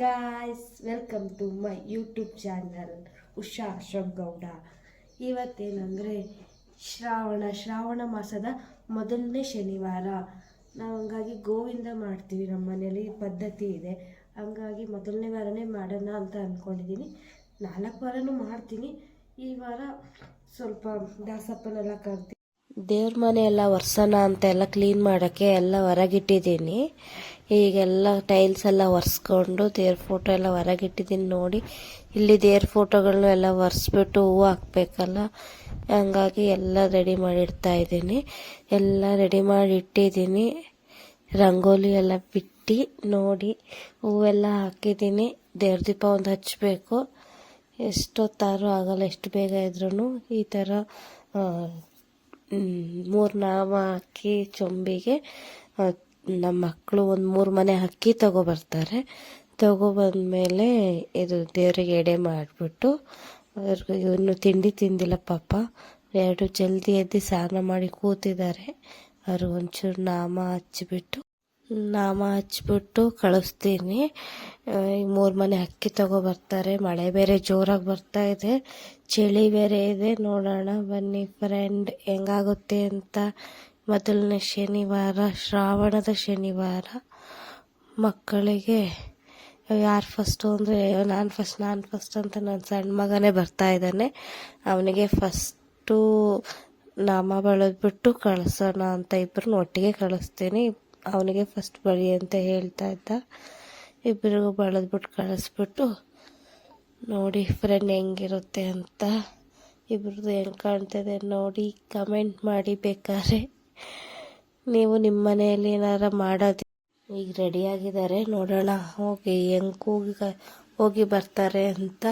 Guys welcome to my YouTube channel Usha Ashok Gowda ಇವತ್ತೇನಂದರೆ Shravana Shravana ಮಾಸದ ಮೊದಲನೇ ಶನಿವಾರ. ನಾವು ಹಂಗಾಗಿ ಗೋವಿಂದ ಮಾಡ್ತೀವಿ ನಮ್ಮ ಮನೇಲಿ ಪದ್ಧತಿ ಇದೆ. ಹಂಗಾಗಿ ಮೊದಲನೇ ವಾರನೇ ಮಾಡೋಣ ಅಂತ ಅಂದ್ಕೊಂಡಿದ್ದೀನಿ ನಾಲ್ಕು ವಾರನೂ ಮಾಡ್ತೀನಿ. ಈ ವಾರ ಸ್ವಲ್ಪ ದಾಸಪ್ಪನೆಲ್ಲ ಕರ್ತೀನಿ ದೇವ್ರ ಮನೆ ಎಲ್ಲ ಒರ್ಸೋಣ ಅಂತ ಎಲ್ಲ ಕ್ಲೀನ್ ಮಾಡೋಕ್ಕೆ ಎಲ್ಲ ಹೊರಗಿಟ್ಟಿದ್ದೀನಿ. ಈಗೆಲ್ಲ ಟೈಲ್ಸ್ ಎಲ್ಲ ಒರೆಸ್ಕೊಂಡು ದೇವ್ರ ಫೋಟೋ ಎಲ್ಲ ಹೊರಗಿಟ್ಟಿದ್ದೀನಿ ನೋಡಿ. ಇಲ್ಲಿ ದೇವ್ರ ಫೋಟೋಗಳನ್ನ ಎಲ್ಲ ಒರೆಸ್ಬಿಟ್ಟು ಹೂವು ಹಾಕ್ಬೇಕಲ್ಲ. ಹಂಗಾಗಿ ಎಲ್ಲ ರೆಡಿ ಮಾಡಿ ಇಡ್ತಾ ಇದ್ದೀನಿ. ಎಲ್ಲ ರೆಡಿ ಮಾಡಿ ಇಟ್ಟಿದ್ದೀನಿ ರಂಗೋಲಿ ಎಲ್ಲ ಬಿಟ್ಟು ನೋಡಿ ಹೂವೆಲ್ಲ ಹಾಕಿದ್ದೀನಿ ದೇವ್ರ ದೀಪ ಒಂದು ಹಚ್ಚಬೇಕು ಎಷ್ಟೊತ್ತಾದ್ರೂ ಆಗಲ್ಲ, ಎಷ್ಟು ಬೇಗ ಇದ್ರೂ ಈ ಥರ ಮೂರು ನಾಮ ಹಾಕಿ ಚೊಂಬಿಗೆ ನಮ್ಮ ಮಕ್ಕಳು ಒಂದು ಮೂರು ಮನೆ ಅಕ್ಕಿ ತಗೊಬರ್ತಾರೆ ತಗೊಬಂದ್ಮೇಲೆ ಇದು ದೇವರಿಗೆ ಎಡೆ ಮಾಡಿಬಿಟ್ಟು, ಅವ್ರಿಗೆ ಇನ್ನು ತಿಂಡಿ ತಿಂದಿಲ್ಲ ಪಾಪ. ಎರಡು ಜಲ್ದಿ ಎದ್ದು ಸ್ನಾನ ಮಾಡಿ ಕೂತಿದ್ದಾರೆ. ಅವ್ರಿಗೆ ಒಂಚೂರು ನಾಮ ಹಚ್ಚಿಬಿಟ್ಟು, ನಾಮ ಹಚ್ಬಿಟ್ಟು ಕಳಿಸ್ತೀನಿ. ಈ ಮೂರು ಮನೆ ಅಕ್ಕಿ ತಗೊಬರ್ತಾರೆ ಮಳೆ ಬೇರೆ ಜೋರಾಗಿ ಬರ್ತಾ ಇದೆ. ಚಳಿ ಬೇರೆ ಇದೆ. ನೋಡೋಣ ಬನ್ನಿ ಫ್ರೆಂಡ್ ಹೆಂಗಾಗುತ್ತೆ ಅಂತ ಮೊದಲನೇ ಶನಿವಾರ, ಶ್ರಾವಣದ ಶನಿವಾರ ಮಕ್ಕಳಿಗೆ, ಯಾರು ಫಸ್ಟು ಅಂದರೆ ನಾನು ಫಸ್ಟ್ ನಾನು ಫಸ್ಟ್ ಅಂತ ನನ್ನ ಸಣ್ಣ ಮಗನೇ ಬರ್ತಾ ಇದ್ದಾನೆ. ಅವನಿಗೆ ಫಸ್ಟು ನಾಮ ಬಳದ್ಬಿಟ್ಟು ಕಳಿಸೋಣ ಅಂತ ಇಬ್ಬರನ್ನ ಒಟ್ಟಿಗೆ ಕಳಿಸ್ತೀನಿ. ಅವನಿಗೆ ಫಸ್ಟ್ ಬಳಿ ಅಂತ ಹೇಳ್ತಾ ಇದ್ದ. ಇಬ್ಬರಿಗೂ ಬಳದ್ಬಿಟ್ಟು ಕಳಿಸ್ಬಿಟ್ಟು ನೋಡಿ ಫ್ರೆಂಡ್ ಹೆಂಗಿರುತ್ತೆ ಅಂತ. ಇಬ್ರದ್ದು ಹೆಂಗೆ ಕಾಣ್ತಿದೆ ನೋಡಿ ಕಮೆಂಟ್ ಮಾಡಿ ಬೇಕಾದ್ರೆ. ನೀವು ನಿಮ್ಮ ಮನೆಯಲ್ಲಿ ಏನಾರ ಮಾಡೋದು ಈಗ ರೆಡಿ ಆಗಿದ್ದಾರೆ. ನೋಡೋಣ. ಹೋಗಿ ಹೆಂಗ್ ಹೋಗಿ ಹೋಗಿ ಬರ್ತಾರೆ ಅಂತ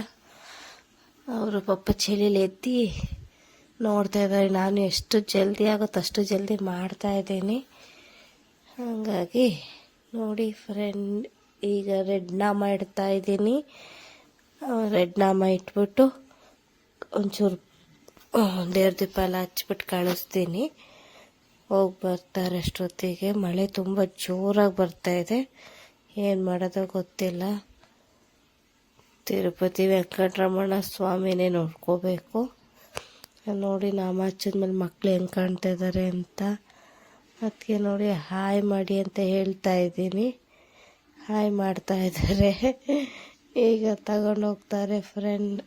ಅವರು ಪಪ್ಪ ಚಳಿಲಿ ಎದ್ದು ನೋಡ್ತಾ ಇದ್ದಾರೆ. ನಾನು ಎಷ್ಟು ಜಲ್ದಿ ಆಗುತ್ತೋ ಅಷ್ಟು ಜಲ್ದಿ ಮಾಡ್ತಾ ಇದ್ದೀನಿ. ಹಾಗಾಗಿ ನೋಡಿ ಫ್ರೆಂಡ್ ಈಗ ರೆಡ್ ನಾಮ ಇಡ್ತಾ ಇದ್ದೀನಿ. ರೆಡ್ ನಾಮ ಇಟ್ಬಿಟ್ಟು ಒಂಚೂರು ದೇವ್ರ ದೀಪ ಎಲ್ಲ ಹಚ್ಬಿಟ್ಟು ಕಳಿಸ್ತೀನಿ. ಹೋಗಿ ಬರ್ತಾರೆ ಅಷ್ಟೊತ್ತಿಗೆ. ಮಳೆ ತುಂಬ ಜೋರಾಗಿ ಬರ್ತಾ ಇದೆ. ಏನು ಮಾಡೋದೋ ಗೊತ್ತಿಲ್ಲ. ತಿರುಪತಿ ವೆಂಕಟರಮಣ ಸ್ವಾಮಿನೇ ನೋಡ್ಕೋಬೇಕು. ನೋಡಿ ನಾಮ ಹಚ್ಚಿದ್ಮೇಲೆ ಮಕ್ಕಳು ಹೆಂಗೆ ಕಾಣ್ತಾ ಇದ್ದಾರೆ ಅಂತ. ಅದಕ್ಕೆ ನೋಡಿ ಹಾಯ್ ಮಾಡಿ ಅಂತ ಹೇಳ್ತಾ ಇದ್ದೀನಿ. ಹಾಯ್ ಮಾಡ್ತಾ ಇದ್ದಾರೆ ಈಗ ತಗೊಂಡು ಹೋಗ್ತಾರೆ ಫ್ರೆಂಡ್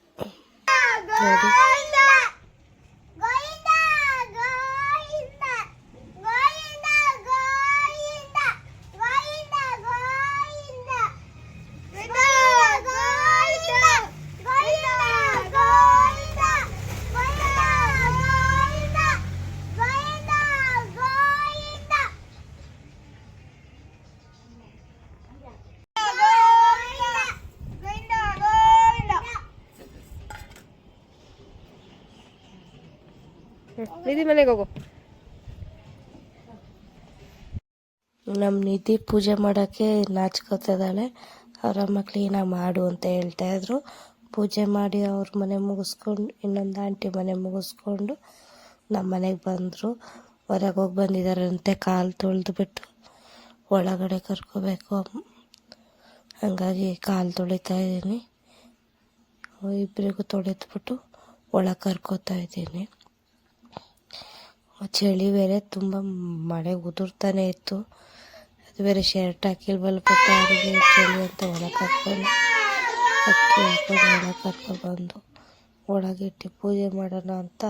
ನೋಡಿ. ನಿಧಿ ಮನೆಗೆ ಹೋಗು. ನಮ್ಮ ನಿಧಿ ಪೂಜೆ ಮಾಡೋಕ್ಕೆ ನಾಚ್ಕೋತಿದ್ದಾಳೆ. ಅವರಮ್ಮ ಕ್ಲೀನಾಗಿ ಮಾಡು ಅಂತ ಹೇಳ್ತಾ ಇದ್ರು. ಪೂಜೆ ಮಾಡಿ ಅವ್ರ ಮನೆ ಮುಗಿಸ್ಕೊಂಡು, ಇನ್ನೊಂದು ಆಂಟಿ ಮನೆ ಮುಗಿಸ್ಕೊಂಡು ನಮ್ಮ ಮನೆಗೆ ಬಂದರು. ಹೊರಗೆ ಹೋಗಿ ಬಂದಿದ್ದಾರಂತೆ ಕಾಲು ತೊಳೆದುಬಿಟ್ಟು ಒಳಗಡೆ ಕರ್ಕೋಬೇಕು ಹಂಗಾಗಿ ಕಾಲು ತೊಳಿತಾ ಇದ್ದೀನಿ. ಇಬ್ಬರಿಗೂ ತೊಳೆದ್ಬಿಟ್ಟು ಒಳಗೆ ಕರ್ಕೋತಾ ಇದ್ದೀನಿ. ಚಳಿ ಬೇರೆ ತುಂಬ ಮಳೆ ಉದುರ್ತಾನೆ ಇತ್ತು. ಅದು ಬೇರೆ ಶರ್ಟ್ ಹಾಕಿಲ್ವಲ್ಲ ಪಾಪ ಚಳಿ ಅಂತ ಒಳಗೆ ಕರ್ಕೊಂಡು ಅಕ್ಕಿ ಹಾಕೊಂಡು ಒಳಗೆ ಕರ್ಕೊಬಂದು ಒಳಗಿಟ್ಟು ಪೂಜೆ ಮಾಡೋಣ ಅಂತ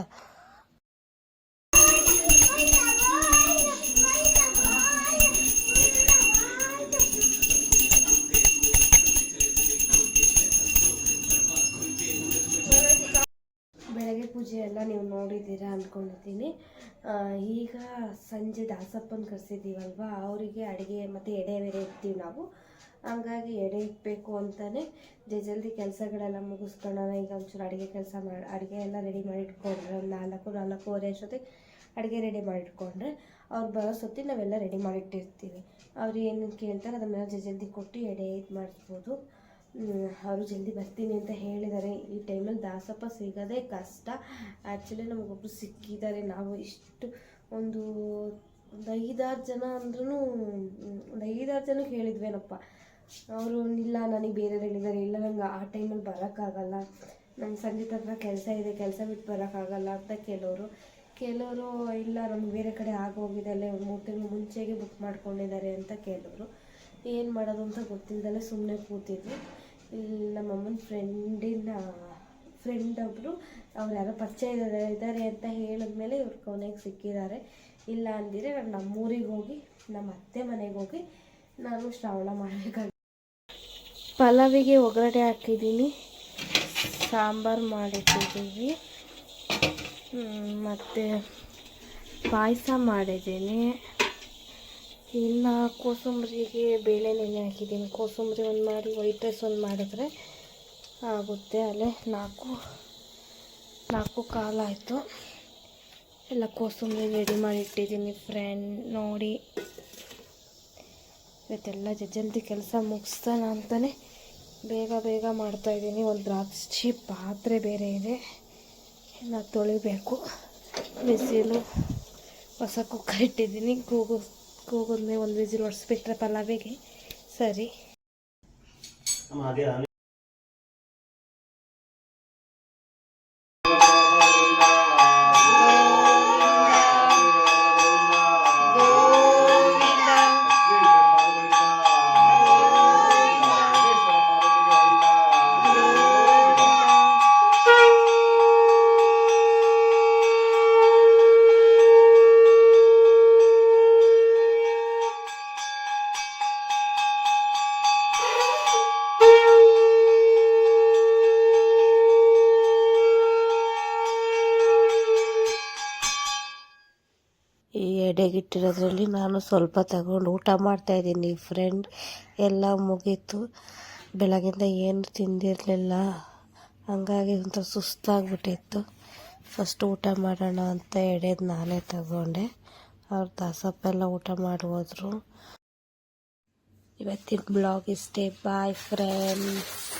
ಅಂದ್ಕೊಂಡಿದ್ದೀನಿ. ಈಗ ಸಂಜೆ ದಾಸಪ್ಪನ ಕರೆಸಿದ್ದೀವಲ್ವ? ಅವರಿಗೆ ಅಡುಗೆ ಮತ್ತು ಎಡೆ ಬೇರೆ ಇಡ್ತೀವಿ ನಾವು. ಹಂಗಾಗಿ ಎಡೆ ಇಡಬೇಕು ಅಂತಲೇ ಜಲ್ದಿ ಕೆಲಸಗಳೆಲ್ಲ ಮುಗಿಸ್ಕೊಳ್ಳೋಣ. ಈಗ ಒಂಚೂರು ಅಡುಗೆ ಕೆಲಸ ಮಾಡಿ ಅಡುಗೆ ಎಲ್ಲ ರೆಡಿ ಮಾಡಿ ಇಟ್ಕೊಂಡ್ರೆ ಒಂದು ನಾಲ್ಕು, ನಾಲ್ಕೂವರೆ ಅಷ್ಟೊತ್ತಿಗೆ ಅಡುಗೆ ರೆಡಿ ಮಾಡಿ ಇಟ್ಕೊಂಡ್ರೆ ಅವ್ರು ಬರೋ ಸೊತ್ತಿ ನಾವೆಲ್ಲ ರೆಡಿ ಮಾಡಿಟ್ಟಿರ್ತೀವಿ. ಅವ್ರು ಏನು ಕೇಳ್ತಾರೆ ಅದನ್ನೆಲ್ಲ ಜಲ್ದಿ ಕೊಟ್ಟು ಎಡೆ ಇದು ಮಾಡಿಸ್ಬೋದು. ಅವರು ಜಲ್ದಿ ಬರ್ತೀನಿ ಅಂತ ಹೇಳಿದ್ದಾರೆ. ಈ ಟೈಮಲ್ಲಿ ದಾಸಪ್ಪ ಸಿಗೋದೇ ಕಷ್ಟ. ಆ್ಯಕ್ಚುಲಿ ನಮಗೊಬ್ಬರು ಸಿಕ್ಕಿದ್ದಾರೆ. ನಾವು ಇಷ್ಟು ಒಂದು ಒಂದು ಐದಾರು ಜನ ಅಂದ್ರೂ ಒಂದು ಐದಾರು ಜನಕ್ಕೆ ಹೇಳಿದ್ವೇನಪ್ಪ. ಅವರು, ಇಲ್ಲ, ನನಗೆ ಬೇರೆ ಹೇಳಿದ್ದಾರೆ. ಇಲ್ಲ, ನಂಗೆ ಆ ಟೈಮಲ್ಲಿ ಬರೋಕ್ಕಾಗಲ್ಲ. ನಂಗೆ ಸಂಗೀತ ಹತ್ರ ಕೆಲಸ ಇದೆ. ಕೆಲಸ ಬಿಟ್ಟು ಬರೋಕ್ಕಾಗಲ್ಲ ಅಂತ ಕೆಲವರು. ಕೆಲವರು, ಇಲ್ಲ, ನಮ್ಗೆ ಬೇರೆ ಕಡೆ ಆಗೋಗಿದೆ ಅಲ್ಲೇ ಮೂರು ತಿಂಗಳು ಮುಂಚೆಗೆ ಬುಕ್ ಮಾಡ್ಕೊಂಡಿದ್ದಾರೆ ಅಂತ ಕೆಲವರು. ಏನು ಮಾಡೋದು ಅಂತ ಗೊತ್ತಿಲ್ಲದಲ್ಲೇ ಸುಮ್ಮನೆ ಕೂತಿದ್ವಿ. ನಮ್ಮ ಅಮ್ಮನ ಫ್ರೆಂಡಿನ ಫ್ರೆಂಡ್ ಒಬ್ಬರು ಅವ್ರು ಯಾರೋ ಪರಿಚಯ ಇದ್ದಾರೆ ಅಂತ ಹೇಳಿದ್ಮೇಲೆ ಇವ್ರು ಕೊನೆಗೆ ಸಿಕ್ಕಿದ್ದಾರೆ. ಇಲ್ಲ ಅಂದಿದ್ರೆ ನಾನು ನಮ್ಮೂರಿಗೆ ಹೋಗಿ, ನಮ್ಮ ಅತ್ತೆ ಮನೆಗೆ ಹೋಗಿ ನಾನು ಶ್ರಾವಣ ಮಾಡಬೇಕಾಗಿ ಪಲಾವಿಗೆ ಒಗ್ಗರಣೆ ಹಾಕಿದ್ದೀನಿ, ಸಾಂಬಾರು ಮಾಡಿಟ್ಟಿದ್ದೀವಿ ಮತ್ತು ಪಾಯಸ ಮಾಡಿದ್ದೀನಿ. ಇನ್ನು ಕೋಸಂಬರಿಗೆ ಬೇಳೆ ನೆನೆ ಹಾಕಿದ್ದೀನಿ. ಕೋಸಂಬರಿ ಒಂದು ಮಾಡಿ ವೈಟ್ ರೈಸ್ ಒಂದು ಮಾಡಿದ್ರೆ ಆಗುತ್ತೆ. ಅಲ್ಲೇ ನಾಲ್ಕು ನಾಲ್ಕು ಕಾಲಾಯಿತು ಎಲ್ಲ ಕೋಸಂಬರಿ ರೆಡಿ ಮಾಡಿ ಇಟ್ಟಿದ್ದೀನಿ ಫ್ರೆಂಡ್ ನೋಡಿ. ಇವತ್ತೆಲ್ಲ ಜಲ್ದಿ ಕೆಲಸ ಮುಗಿಸ್ತಾನ ಅಂತಲೇ ಬೇಗ ಬೇಗ ಮಾಡ್ತಾಯಿದ್ದೀನಿ ಒಂದು ದ್ರಾಕ್ಷಿ ಪಾತ್ರೆ ಬೇರೆ ಇದೆ. ಎಲ್ಲ ತೊಳಿಬೇಕು. ಬಿಸಿಲು, ಹೊಸ ಕುಕ್ಕರ್ ಇಟ್ಟಿದ್ದೀನಿ. ಕೂಗು ಕೂಗಿದ್ಮೇಲೆ ಒಂದು ವಿಸಿಲ್ ಹೊಡ್ಸ್ಬಿಟ್ರೆ ಪಲಾವಿಗೆ ಸರಿ. ಈ ಎಡೆಗಿಟ್ಟಿರೋದ್ರಲ್ಲಿ ನಾನು ಸ್ವಲ್ಪ ತಗೊಂಡು ಊಟ ಮಾಡ್ತಾಯಿದ್ದೀನಿ ಫ್ರೆಂಡ್ ಎಲ್ಲ ಮುಗೀತು. ಬೆಳಗಿಂದ ಏನು ತಿಂದಿರಲಿಲ್ಲ. ಹಂಗಾಗಿ ಒಂಥರ ಸುಸ್ತಾಗ್ಬಿಟ್ಟಿತ್ತು. ಫಸ್ಟ್ ಊಟ ಮಾಡೋಣ ಅಂತ ಎಡೆದು ನಾನೇ ತಗೊಂಡೆ. ಅವ್ರು ದಾಸಪ್ಪ ಎಲ್ಲ ಊಟ ಮಾಡಿ ಇವತ್ತಿನ ಬ್ಲಾಗ್ ಇಷ್ಟೇ. Bye friends